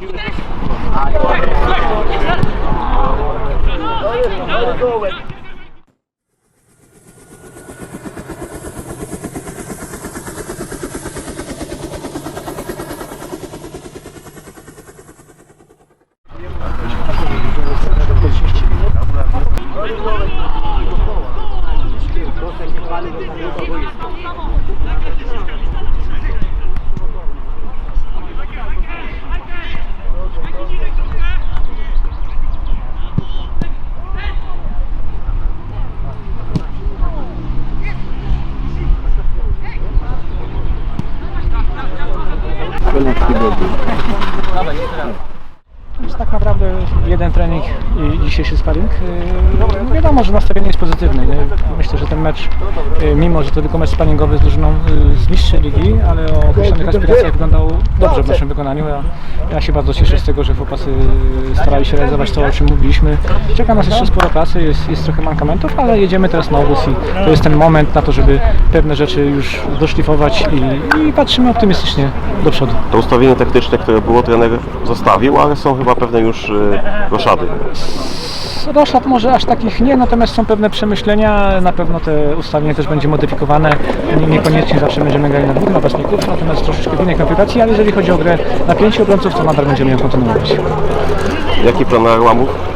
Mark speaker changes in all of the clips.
Speaker 1: Let's go with Jest tak naprawdę jeden trening i dzisiejszy sparring. Yy, wiadomo, że nastawienie jest pozytywne. Myślę, że ten mecz, yy, mimo że to tylko mecz sparingowy z drużyną yy, z niższej ligi, ale o określonych aspiracjach wyglądał dobrze w naszym wykonaniu. Ja, ja się bardzo cieszę z tego, że chłopacy starali się realizować to, o czym mówiliśmy. Czeka nas jeszcze sporo pracy, jest, jest trochę mankamentów, ale jedziemy teraz na obóz i to jest ten moment na to, żeby pewne rzeczy już doszlifować i, i patrzymy optymistycznie do przodu.
Speaker 2: To ustawienie taktyczne, które było, trener zostawił, ale są chyba pewne już y, roszady.
Speaker 1: Roszad może aż takich nie, natomiast są pewne przemyślenia, na pewno te ustawienie też będzie modyfikowane, Nie- niekoniecznie zawsze będziemy grali na dwóch napastników, natomiast troszeczkę w innej konfiguracji, ale jeżeli chodzi o grę na pięciu obrońców, to nadal będziemy ją kontynuować.
Speaker 2: Jaki plan na Arłamów?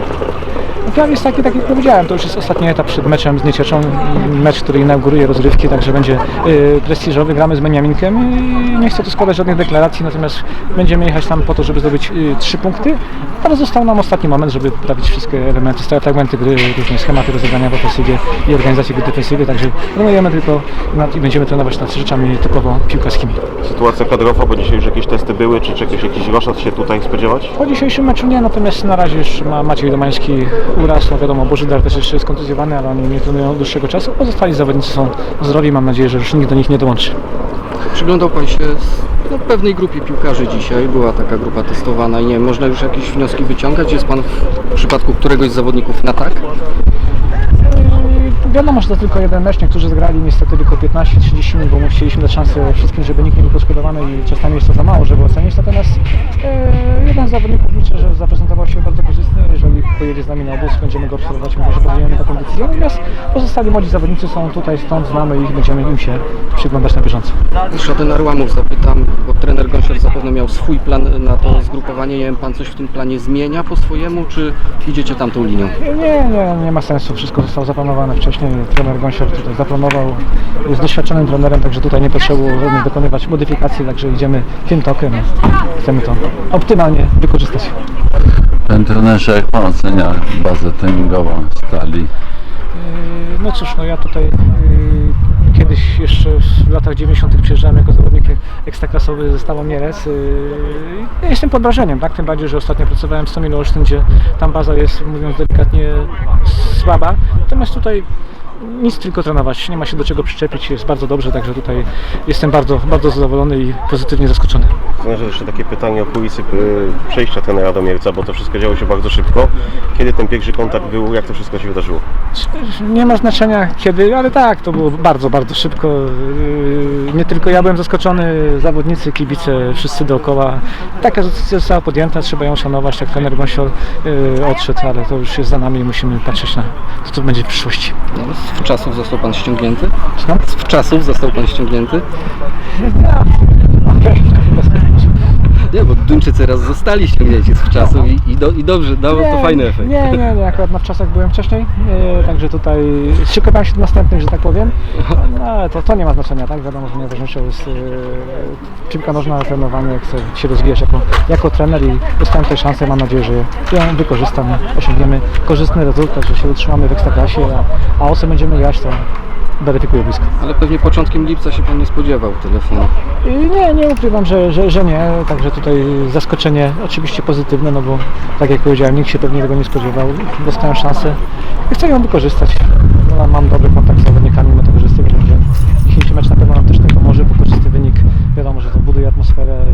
Speaker 1: Plan jest taki, tak jak powiedziałem, to już jest ostatni etap przed meczem z Niecieczą, mecz, który inauguruje rozrywki, także będzie y, prestiżowy, gramy z Beniaminkiem i nie chcę tu składać żadnych deklaracji, natomiast będziemy jechać tam po to, żeby zdobyć y, trzy punkty, ale został nam ostatni moment, żeby poprawić wszystkie elementy, stałe fragmenty gry, różne schematy rozegrania w ofensywie i organizacji gry defensywy, także trenujemy tylko nad, i będziemy trenować nad rzeczami typowo piłkarskimi.
Speaker 2: Sytuacja kadrowa, bo dzisiaj już jakieś testy były, czy czegoś, jakiś roszad się tutaj spodziewać?
Speaker 1: Po dzisiejszym meczu nie, natomiast na razie już ma Maciej Domański uraz, no wiadomo, Bożydar też jeszcze jest kontuzjowany, ale oni nie trenują od dłuższego czasu. Pozostali zawodnicy są zdrowi, mam nadzieję, że już nikt do nich nie dołączy.
Speaker 3: Przyglądał Pan się z, no, pewnej grupie piłkarzy dzisiaj, była taka grupa testowana i nie można już jakieś wnioski wyciągać? Jest Pan w przypadku któregoś z zawodników na tak?
Speaker 1: Yy, Wiadomo, że to tylko jeden mecz, niektórzy zagrali niestety tylko 15-30 minut, bo my chcieliśmy dać szansę wszystkim, żeby nikt nie był poszkodowany i czasami jest to za mało, żeby ocenić. Natomiast e, jeden z zawodników liczę, że zaprezentował się bardzo korzystnie. Jeżeli pojedzie z nami na obóz, będziemy go obserwować, może podejmiemy taką decyzję. Natomiast pozostali młodzi zawodnicy są tutaj, stąd znamy ich, będziemy im się przyglądać na bieżąco.
Speaker 3: Żaden Arłamów zapytam, bo trener Gąsior zapewne miał swój plan na to zgrupowanie. Nie wiem, Pan coś w tym planie zmienia po swojemu, czy idziecie tamtą linią?
Speaker 1: Nie, nie, nie ma sensu. Wszystko zostało zaplanowane wcześniej. Trener Gąsior tutaj zaplanował. Jest doświadczonym trenerem, także tutaj nie potrzeba żadnych dokonywać modyfikacji, także idziemy tym tokiem. Chcemy to optymalnie wykorzystać.
Speaker 4: Panie trenerze, jak Pan ocenia bazę treningową Stali?
Speaker 1: Yy, No cóż, no ja tutaj yy, kiedyś jeszcze w latach 90. przyjeżdżałem jako zawodnik ekstraklasowy ze Stawą Mielec. Ja jestem pod wrażeniem, tak? Tym bardziej, że ostatnio pracowałem w Stomilu Olsztyn, gdzie tam baza jest, mówiąc delikatnie, słaba. Natomiast tutaj nic tylko trenować, nie ma się do czego przyczepić, jest bardzo dobrze, także tutaj jestem bardzo, bardzo zadowolony i pozytywnie zaskoczony.
Speaker 2: Trenerze, jeszcze takie pytanie o kulisy y, przejścia trenera do Mielca, bo to wszystko działo się bardzo szybko. Kiedy ten pierwszy kontakt był, jak to wszystko się wydarzyło?
Speaker 1: Nie ma znaczenia kiedy, ale tak, to było bardzo, bardzo szybko. Yy, Nie tylko ja byłem zaskoczony, zawodnicy, kibice, wszyscy dookoła. Taka decyzja została podjęta, trzeba ją szanować, tak trener Gąsior yy, odszedł, ale to już jest za nami i musimy patrzeć na to, co będzie w przyszłości.
Speaker 3: Z czasów został Pan ściągnięty? Z czasów został Pan ściągnięty? Nie, bo Duńczycy raz zostali ściągnięci z czasów i, i, do, i dobrze, dało to fajny efekt.
Speaker 1: Nie, nie, nie, akurat na wczasach byłem wcześniej, yy, także tutaj szykowałem się do następnych, że tak powiem. No, ale to, to nie ma znaczenia, tak? Wiadomo, że najważniejszą jest yy, piłka nożna, trenowanie, jak chcę się rozwijać jako, jako trener i dostałem tej szansę, mam nadzieję, że ją wykorzystam, osiągniemy korzystny rezultat, że się utrzymamy w Ekstraklasie, a, a o co będziemy grać, to weryfikuję blisko.
Speaker 3: Ale pewnie początkiem lipca się Pan nie spodziewał telefonu.
Speaker 1: I Nie, nie ukrywam, że, że, że nie, także tutaj zaskoczenie oczywiście pozytywne, no bo tak jak powiedziałem, nikt się pewnie tego nie spodziewał. Dostałem szansę i chcę ją wykorzystać. No, mam dobry kontakt z zawodnikami, mimo tego, że jestem że dzisiejszy mecz na pewno nam też tego pomoże, bo korzystny wynik, wiadomo, że to buduje atmosferę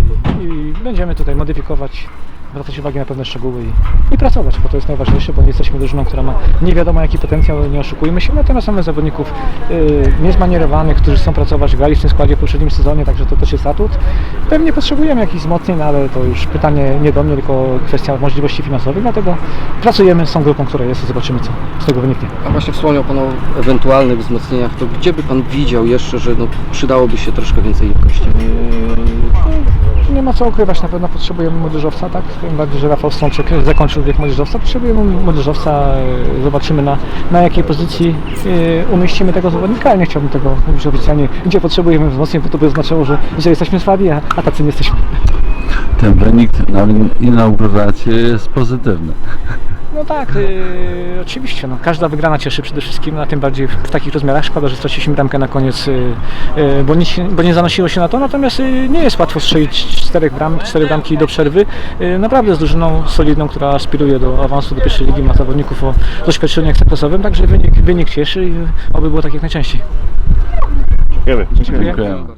Speaker 1: i, i będziemy tutaj modyfikować zwracać uwagę na pewne szczegóły i, i pracować, bo to jest najważniejsze, bo nie jesteśmy drużyną, która ma nie wiadomo jaki potencjał, nie oszukujmy się, natomiast mamy zawodników y, niezmanierowanych, którzy chcą pracować, grali w tym składzie w poprzednim sezonie, także to też jest atut. Pewnie potrzebujemy jakichś wzmocnień, no ale to już pytanie nie do mnie, tylko kwestia możliwości finansowych, dlatego pracujemy z tą grupą, która jest i zobaczymy, co z tego wyniknie.
Speaker 3: A właśnie wspomniał Pan o ewentualnych wzmocnieniach, to gdzie by Pan widział jeszcze, że no, przydałoby się troszkę więcej jakości?
Speaker 1: Ma co ukrywać, na pewno potrzebujemy młodzieżowca, tak? Tym bardziej, że Rafał Strączek zakończył wiek młodzieżowca. Potrzebujemy młodzieżowca, yy, zobaczymy na, na jakiej pozycji yy, umieścimy tego zawodnika, ale nie chciałbym tego mówić oficjalnie, gdzie potrzebujemy wzmocnień, bo to by oznaczało, że, że jesteśmy słabi, a, a tacy nie jesteśmy.
Speaker 4: Ten wynik na inaugurację jest pozytywny.
Speaker 1: No tak, yy, oczywiście. No, każda wygrana cieszy przede wszystkim, a tym bardziej w, w takich rozmiarach. Szkoda, że straciliśmy bramkę na koniec, yy, yy, bo, nic, się- bo nie zanosiło się na to. Natomiast yy, nie jest łatwo strzelić czterech bram, cztery bramki do przerwy. Yy, naprawdę z drużyną solidną, która aspiruje do awansu do pierwszej ligi, ma zawodników o doświadczeniu ekstraklasowym, także wynik, wynik cieszy i oby było tak jak najczęściej.
Speaker 2: Dziękujemy.
Speaker 4: Dziękujemy.